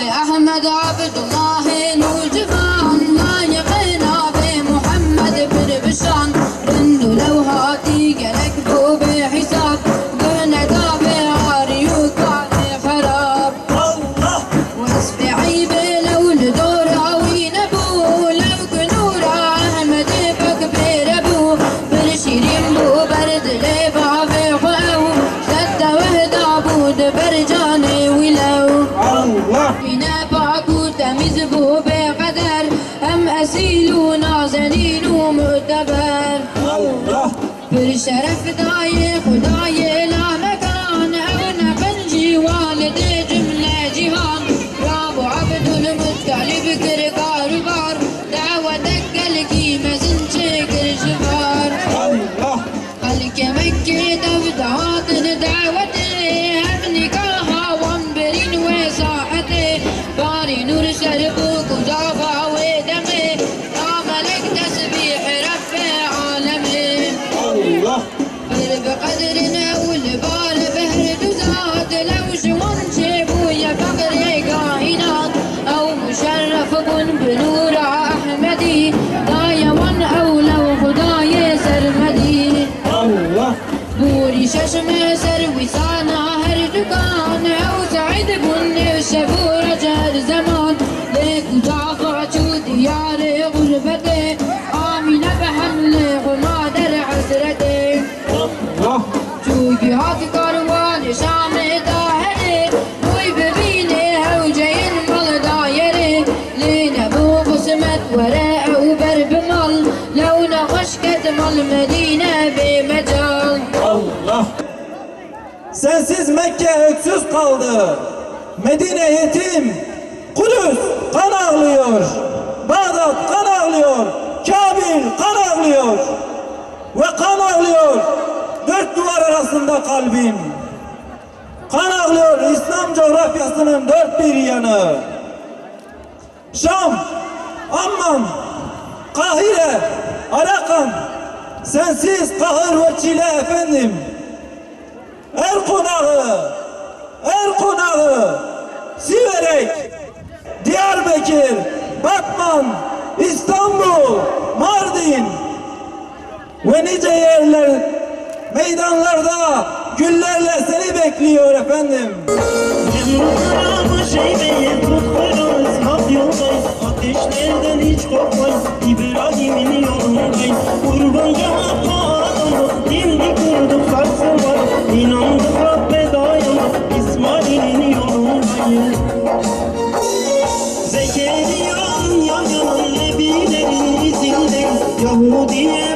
بأحمد عبد الله. أكذب بقدر أم أسيل نازنين مؤتبر الله. بالشرف ضايق ضايق وصانع هر دکان اوسعد بن شبور جر زمان. لیک جعفر چو دیار غربت. آمینه به حمل مادر حسرت چو یه کاروان شام دار Sensiz Mekke öksüz kaldı. Medine yetim Kudüs kan ağlıyor. Bağdat kan ağlıyor. Kabil kan ağlıyor. Ve kan ağlıyor. Dört duvar arasında kalbim. Kan ağlıyor. İslam coğrafyasının dört bir yanı. Şam, Amman, Kahire, Arakan. Sensiz kahır ve çile efendim Er konağı, er konağı, Siverek, Diyarbakır, Batman, İstanbul, Mardin. Ve nice yerler meydanlarda güllerle seni bekliyor efendim. Yıllarımı şeybeyi tutturuz Hak yoldayız Ateşlerden hiç korkmayız Mudiye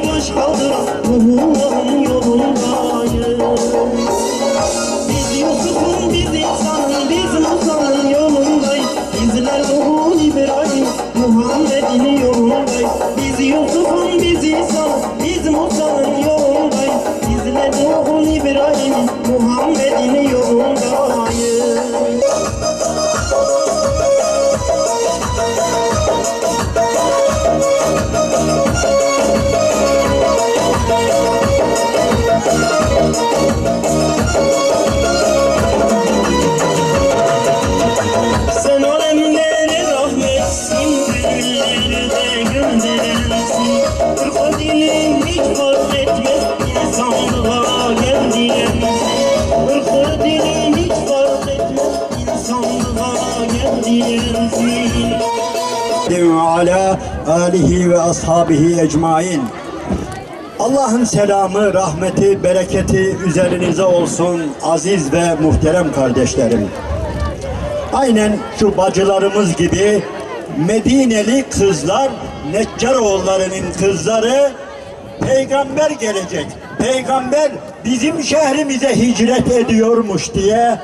ve ala alihi ve ashabihi ecmain. Allah'ın selamı, rahmeti, bereketi üzerinize olsun aziz ve muhterem kardeşlerim. Aynen şu bacılarımız gibi Medineli kızlar, Neccaroğullarının kızları peygamber gelecek. Peygamber bizim şehrimize hicret ediyormuş diye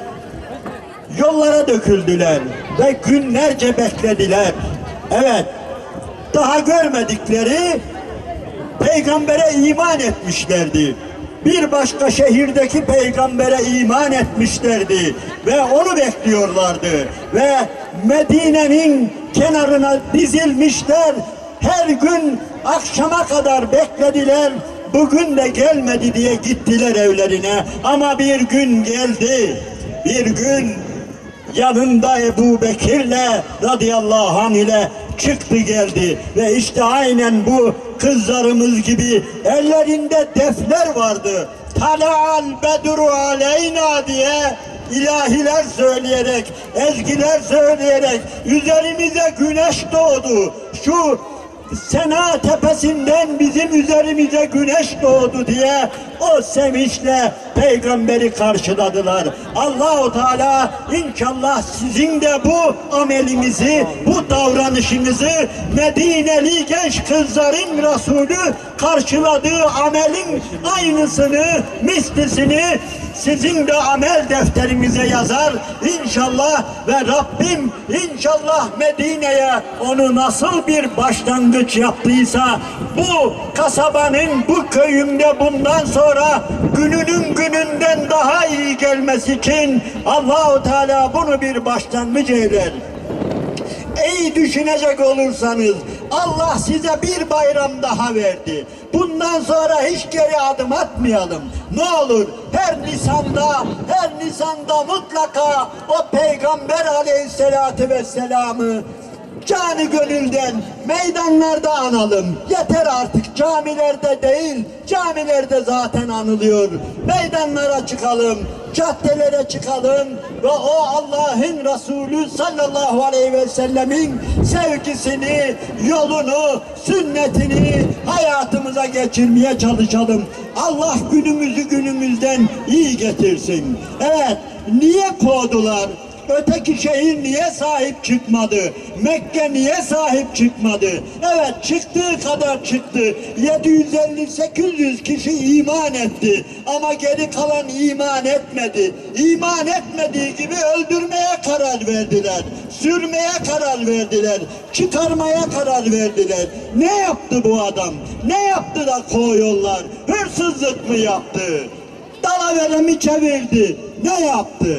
yollara döküldüler ve günlerce beklediler. Evet, daha görmedikleri peygambere iman etmişlerdi. Bir başka şehirdeki peygambere iman etmişlerdi ve onu bekliyorlardı. Ve Medine'nin kenarına dizilmişler. Her gün akşama kadar beklediler. Bugün de gelmedi diye gittiler evlerine. Ama bir gün geldi. Bir gün yanında Ebu Bekir'le radıyallahu anh ile çıktı geldi ve işte aynen bu kızlarımız gibi ellerinde defler vardı. Tala'al bedru aleyna diye ilahiler söyleyerek, ezgiler söyleyerek üzerimize güneş doğdu. Şu Sena tepesinden bizim üzerimize güneş doğdu diye o sevinçle peygamberi karşıladılar. Allahu Teala inşallah sizin de bu amelinizi, bu davranışınızı Medineli genç kızların Resulü karşıladığı amelin aynısını, mislisini sizin de amel defterinize yazar inşallah ve Rabbim inşallah Medine'ye onu nasıl bir başlangıç yaptıysa bu kasabanın bu köyümde bundan sonra gününün gününden daha iyi gelmesi için Allahu Teala bunu bir başlangıç eyler. İyi düşünecek olursanız Allah size bir bayram daha verdi. Bundan sonra hiç geri adım atmayalım. Ne olur her Nisan'da, her Nisan'da mutlaka o Peygamber aleyhissalatü vesselam'ı canı gönülden meydanlarda analım. Yeter artık camilerde değil, camilerde zaten anılıyor. Meydanlara çıkalım, caddelere çıkalım ve o Allah'ın Resulü sallallahu aleyhi ve sellemin sevgisini, yolunu, sünnetini hayatımıza geçirmeye çalışalım. Allah günümüzü günümüzden iyi getirsin. Evet, niye kovdular? Öteki şehir niye sahip çıkmadı? Mekke niye sahip çıkmadı? Evet çıktığı kadar çıktı. 750-800 kişi iman etti. Ama geri kalan iman etmedi. İman etmediği gibi öldürmeye karar verdiler. Sürmeye karar verdiler. Çıkarmaya karar verdiler. Ne yaptı bu adam? Ne yaptı da koyuyorlar? Hırsızlık mı yaptı? Dalavere mi çevirdi? Ne yaptı?